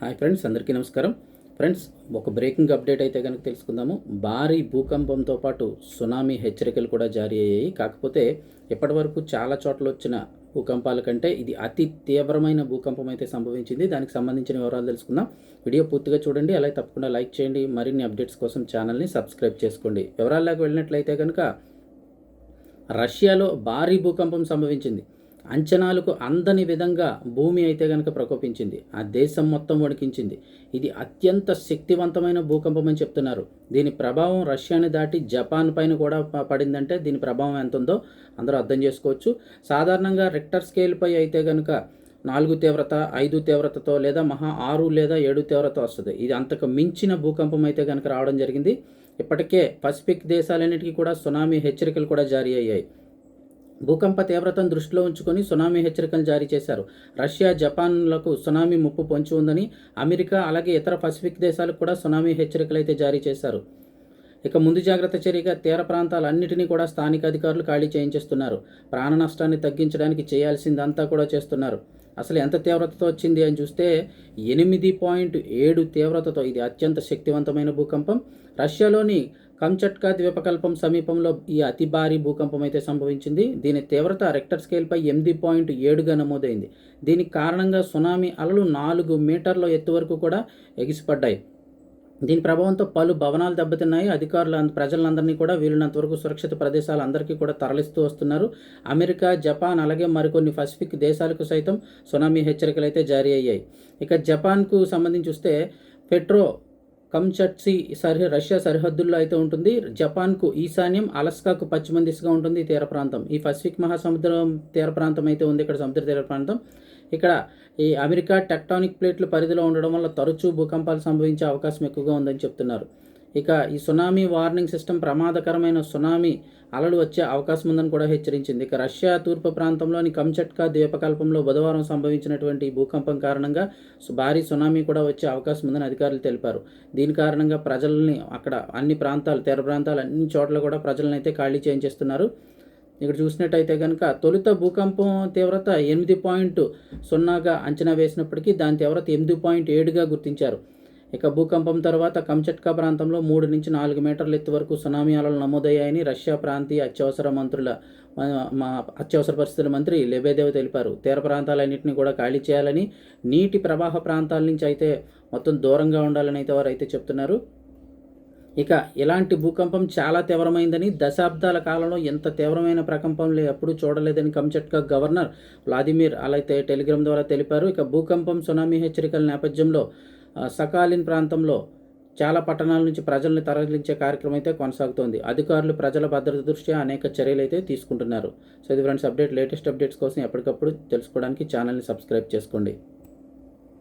Hi friends అందరికీ నమస్కారం. Friends ఒక బ్రేకింగ్ అప్డేట్ అయితే కనుక తెలుసుకుందాము. భారీ భూకంపంతో పాటు సునామీ హెచ్చరికలు కూడా జారీ అయ్యాయి. కాకపోతే ఇప్పటివరకు చాలా చోట్ల వచ్చిన భూకంపాల కంటే ఇది అతి తీవ్రమైన భూకంపం అయితే సంభవించింది. దానికి సంబంధించిన వివరాలు తెలుసుకుందాం. వీడియో పూర్తిగా చూడండి అలాగే తప్పకుండా లైక్ చేయండి. మరిన్ని అప్డేట్స్ కోసం ఛానల్ని సబ్స్క్రైబ్ చేసుకోండి. వివరాల్లోకి వెళ్ళినట్లయితే కనుక రష్యాలో భారీ భూకంపం సంభవించింది. అంచనాలకు అందని విధంగా భూమి అయితే కనుక ప్రకోపించింది. ఆ దేశం మొత్తం వణికించింది. ఇది అత్యంత శక్తివంతమైన భూకంపం అని చెప్తున్నారు. దీని ప్రభావం రష్యాని దాటి జపాన్ పైన కూడా పడిందంటే దీని ప్రభావం ఎంత ఉందో అందరూ అర్థం చేసుకోవచ్చు. సాధారణంగా రిక్టర్ స్కేల్పై అయితే కనుక నాలుగు తీవ్రత ఐదు తీవ్రతతో లేదా మహా ఆరు లేదా ఏడు తీవ్రత వస్తుంది. ఇది అంతకు మించిన భూకంపం అయితే కనుక రావడం జరిగింది. ఇప్పటికే పసిఫిక్ దేశాలన్నిటికీ కూడా సునామీ హెచ్చరికలు కూడా జారీ అయ్యాయి. భూకంప తీవ్రతను దృష్టిలో ఉంచుకొని సునామీ హెచ్చరికలు జారీ చేశారు. రష్యా జపాన్లకు సునామీ ముప్పు పొంచి ఉందని అమెరికా అలాగే ఇతర పసిఫిక్ దేశాలకు కూడా సునామీ హెచ్చరికలు అయితే జారీ చేశారు. ఇక ముందు జాగ్రత్త చర్యగా తీర ప్రాంతాలన్నింటినీ కూడా స్థానిక అధికారులు ఖాళీ చేయించేస్తున్నారు. ప్రాణ నష్టాన్ని తగ్గించడానికి చేయాల్సిందంతా కూడా చేస్తున్నారు. అసలు ఎంత తీవ్రతతో వచ్చింది అని చూస్తే ఎనిమిది పాయింట్ ఏడు తీవ్రతతో. ఇది అత్యంత శక్తివంతమైన భూకంపం. రష్యాలోని కంచట్కా ద్వీపకల్పం సమీపంలో ఈ అతి భారీ భూకంపం అయితే సంభవించింది. దీని తీవ్రత రెక్టర్ స్కేల్పై ఎనిమిది పాయింట్ ఏడుగా నమోదైంది. దీనికి కారణంగా సునామీ అలలు నాలుగు మీటర్ల ఎత్తు వరకు కూడా ఎగిసిపడ్డాయి. దీని ప్రభావంతో పలు భవనాలు దెబ్బతిన్నాయి. అధికారులు ప్రజలందరినీ కూడా వీలున్నంత వరకు సురక్షిత ప్రదేశాలు అందరికీ కూడా తరలిస్తూ వస్తున్నారు. అమెరికా జపాన్ అలాగే మరికొన్ని పసిఫిక్ దేశాలకు సైతం సునామీ హెచ్చరికలు అయితే జారీ అయ్యాయి. ఇక జపాన్కు సంబంధించి చూస్తే పెట్రో కంచట్సి సరిహ రష్యా సరిహద్దుల్లో అయితే ఉంటుంది. జపాన్కు ఈశాన్యం అలస్కాకు పశ్చిమ దిశగా ఉంటుంది ఈ తీర ప్రాంతం. ఈ పసిఫిక్ మహాసముద్రం తీర ప్రాంతం అయితే ఉంది. ఇక్కడ సముద్ర తీర ప్రాంతం. ఇక్కడ ఈ అమెరికా టెక్టానిక్ ప్లేట్లు పరిధిలో ఉండడం వల్ల తరచూ భూకంపాలు సంభవించే అవకాశం ఎక్కువగా ఉందని చెప్తున్నారు. ఇక ఈ సునామీ వార్నింగ్ సిస్టమ్ ప్రమాదకరమైన సునామీ అలలు వచ్చే అవకాశం ఉందని కూడా హెచ్చరించింది. ఇక రష్యా తూర్పు ప్రాంతంలోని కంచట్కా ద్వీపకల్పంలో బుధవారం సంభవించినటువంటి భూకంపం కారణంగా భారీ సునామీ కూడా వచ్చే అవకాశం ఉందని అధికారులు తెలిపారు. దీని కారణంగా ప్రజల్ని అక్కడ అన్ని ప్రాంతాలు తీర ప్రాంతాలు అన్ని చోట్ల కూడా ప్రజలను అయితే ఖాళీ చేయించేస్తున్నారు. ఇక్కడ చూసినట్టయితే కనుక తొలుత భూకంపం తీవ్రత ఎనిమిది పాయింట్ సున్నాగా అంచనా వేసినప్పటికీ దాని తీవ్రత ఎనిమిది పాయింట్ ఏడుగా గుర్తించారు. ఇక భూకంపం తర్వాత కంచట్కా ప్రాంతంలో మూడు నుంచి నాలుగు మీటర్ల ఎత్తు వరకు సునామీ అలలు నమోదయ్యాయని రష్యా ప్రాంతీయ అత్యవసర మంత్రుల మా- అత్యవసర పరిస్థితుల మంత్రి లెబేదేవ్ తెలిపారు. తీర ప్రాంతాలన్నింటినీ కూడా ఖాళీ చేయాలని నీటి ప్రవాహ ప్రాంతాల నుంచి అయితే మొత్తం దూరంగా ఉండాలని అయితే వారు అయితే చెప్తున్నారు. ఇక ఇలాంటి భూకంపం చాలా తీవ్రమైందని దశాబ్దాల కాలంలో ఎంత తీవ్రమైన ప్రకంపం లే ఎప్పుడూ చూడలేదని కంచట్కా గవర్నర్ వ్లాదిమిర్ అలాగే టెలిగ్రామ్ ద్వారా తెలిపారు. ఇక భూకంపం సునామీ హెచ్చరికల నేపథ్యంలో సకాలిన్ ప్రాంతంలో చాలా పట్టణాల నుంచి ప్రజల్ని తరలించే కార్యక్రమం అయితే కొనసాగుతోంది. అధికారులు ప్రజల భద్రత దృష్ట్యా అనేక చర్యలు అయితే తీసుకుంటున్నారు. సో ఇది ఫ్రెండ్స్ అప్డేట్ లేటెస్ట్ అప్డేట్స్ కోసం ఎప్పటికప్పుడు తెలుసుకోవడానికి ఛానల్ని సబ్స్క్రైబ్ చేసుకోండి.